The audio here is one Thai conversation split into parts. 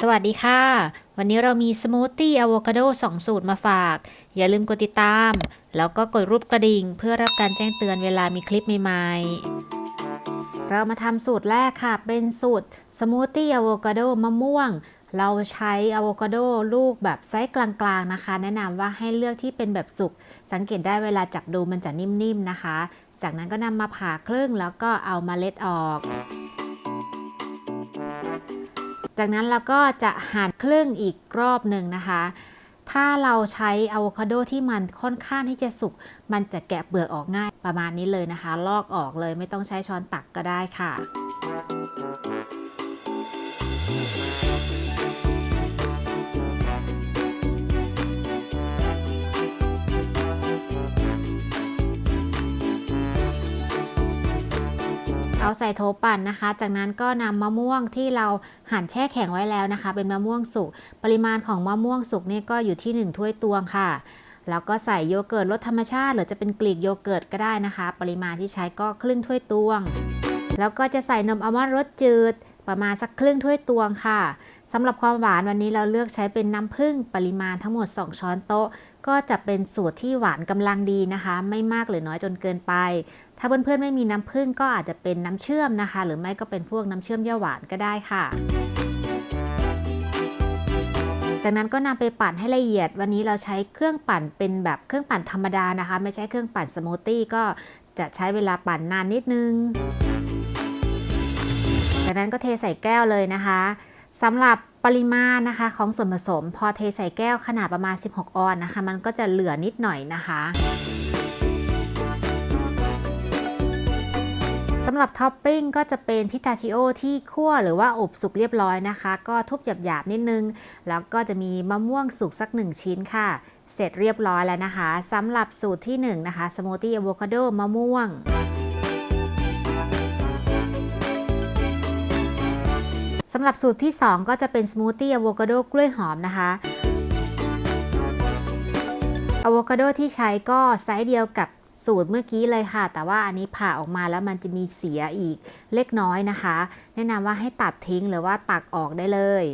สวัสดีค่ะ วันนี้เรามีสมูทตี้อะโวคาโด2 สูตรมาฝาก อย่าลืมกดติดตาม แล้วก็กดรูปกระดิ่ง เพื่อรับการแจ้งเตือนเวลามีคลิปใหม่ๆ เรามาทำสูตรแรกค่ะ เป็นสูตรสมูทตี้อะโวคาโดมะม่วง เราใช้อะโวคาโดลูกแบบไซส์กลางๆนะคะ แนะนำว่าให้เลือกที่เป็นแบบสุก สังเกตได้เวลาจับดูมันจะนิ่มๆนะคะ จากนั้นก็นำมาผ่าครึ่งแล้วก็เอามาเล็ดออก จากนั้นเราก็จะหั่นครึ่งอีกรอบหนึ่งนะคะ ถ้าเราใช้อะโวคาโดที่มันค่อนข้างที่จะสุก มันจะแกะเปลือกออกง่ายประมาณนี้เลยนะคะ ลอกออกเลยไม่ต้องใช้ช้อนตักก็ได้ค่ะ เอาใส่โถปั่นนะคะ จากนั้นก็นำมะม่วงที่เราหั่นแช่แข็งไว้แล้วนะคะ เป็นมะม่วงสุก ปริมาณของมะม่วงสุกเนี่ยก็อยู่ที่ 1 ถ้วยตวงค่ะ แล้วก็ใส่โยเกิร์ตรสธรรมชาติ หรือจะเป็นกลีกโยเกิร์ตก็ได้นะคะ ปริมาณที่ใช้ก็ครึ่งถ้วยตวง แล้วก็จะใส่นมอัลมอนด์รสจืดประมาณสักครึ่งถ้วยตวงค่ะ สำหรับความหวานวันนี้เราเลือกใช้เป็นน้ำผึ้งปริมาณทั้งหมด 2 ช้อนโต๊ะ ก็จะเป็นสูตรที่หวานกำลังดีนะคะ ไม่มากหรือน้อยจนเกินไป ถ้าเพื่อนๆไม่มีน้ำผึ้งก็อาจจะเป็นน้ำเชื่อมนะคะ หรือไม่ก็เป็นพวกน้ำเชื่อมย่าหวานก็ได้ค่ะจากนั้นก็นำไปปั่นให้ละเอียด วันนี้เราใช้เครื่องปั่นเป็นแบบเครื่องปั่นธรรมดานะคะ ไม่ใช่เครื่องปั่นสมูทตี้ก็จะใช้เวลาปั่นนานนิดนึง จากนั้นก็เทใส่แก้วเลยนะคะ สำหรับปริมาณนะคะของส่วนผสม พอเทใส่แก้วขนาดประมาณ 16 ออนนะคะ มันก็จะเหลือนิดหน่อยนะคะสำหรับท็อปปิ้งก็จะเป็นพิตาชิโอที่คั่วหรือว่าอบสุกเรียบร้อยนะคะ ก็ทุบหยาบๆนิดนึง แล้วก็จะมีมะม่วงสุกสัก 1 ชิ้นค่ะ เสร็จเรียบร้อยแล้วนะคะสำหรับสูตรที่ 1 นะคะสมูทตี้อะโวคาโดมะม่วงำหรับสูตรที่ 2 ก็จะเป็นสมูทตี้อะโวคาโดกล้วยหอมนะคะอะโวคาโดที่ใช้ก็ไซส์เดียวกับสูตรเมื่อกี้เลยค่ะ แต่ว่าอันนี้ผ่าออกมาแล้วมันจะมีเสียอีกเล็กน้อยนะคะ แนะนำว่าให้ตัดทิ้งหรือว่าตักออกได้เลย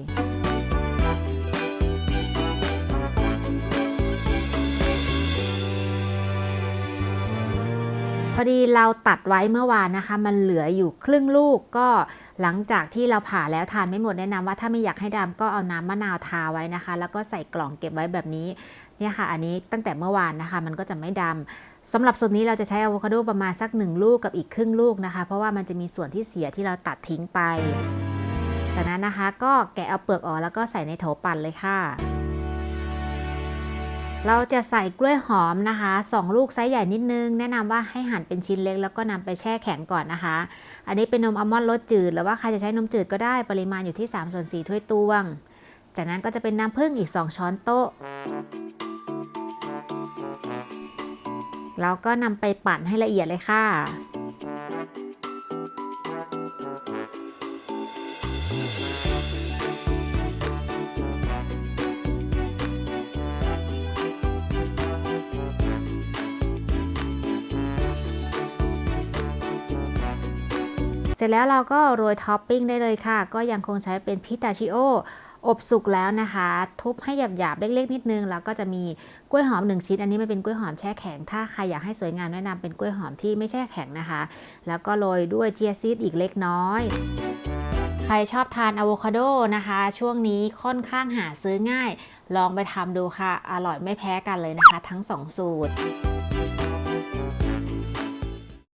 พอดีเราตัดไว้เมื่อวานนะคะ มันเหลืออยู่ครึ่งลูกก็หลังจากที่เราผ่าแล้วทานไม่หมดแนะนำว่าถ้าไม่อยากให้ดำก็เอาน้ำมะนาวทาไว้นะคะ แล้วก็ใส่กล่องเก็บไว้แบบนี้เนี่ยค่ะ อันนี้ตั้งแต่เมื่อวานนะคะ มันก็จะไม่ดำสำหรับส่วนนี้เราจะใช้อะโวคาโดประมาณสักหนึ่งลูกกับอีกครึ่งลูกนะคะ เพราะว่ามันจะมีส่วนที่เสียที่เราตัดทิ้งไป จากนั้นนะคะก็แกะเอาเปลือกออกแล้วก็ใส่ในโถปั่นเลยค่ะ เราจะใส่กล้วยหอมนะคะ2ลูกไซส์ใหญ่นิดนึง แนะนำว่าให้หั่นเป็นชิ้นเล็ก แล้วก็นำไปแช่แข็งก่อนนะคะ อันนี้เป็นนมอัลมอนด์รสจืด หรือว่าใครจะใช้นมจืดก็ได้ปริมาณอยู่ที่3ส่วน4ถ้วยตวง จากนั้นก็จะเป็นน้ำผึ้งอีก 2 ช้อนโต๊ะแล้วก็นำไปปั่นให้ละเอียดเลยค่ะ เสร็จแล้วเราก็โรยท็อปปิ้งได้เลยค่ะ ก็ยังคงใช้เป็นพิตาชิโออบสุกแล้วนะคะ ทุบให้หยาบๆเล็ก ๆ นิดนึง แล้วก็จะมีกล้วยหอม 1 ชิ้น อันนี้ไม่เป็นกล้วยหอมแช่แข็ง ถ้าใครอยากให้สวยงามแนะนำเป็นกล้วยหอมที่ไม่แช่แข็งนะคะ แล้วก็โรยด้วยเจียซีดอีกเล็กน้อย ใครชอบทานอะโวคาโดนะคะ ช่วงนี้ค่อนข้างหาซื้อง่าย ลองไปทำดูค่ะ อร่อยไม่แพ้กันเลยนะคะ ทั้ง 2 สูตร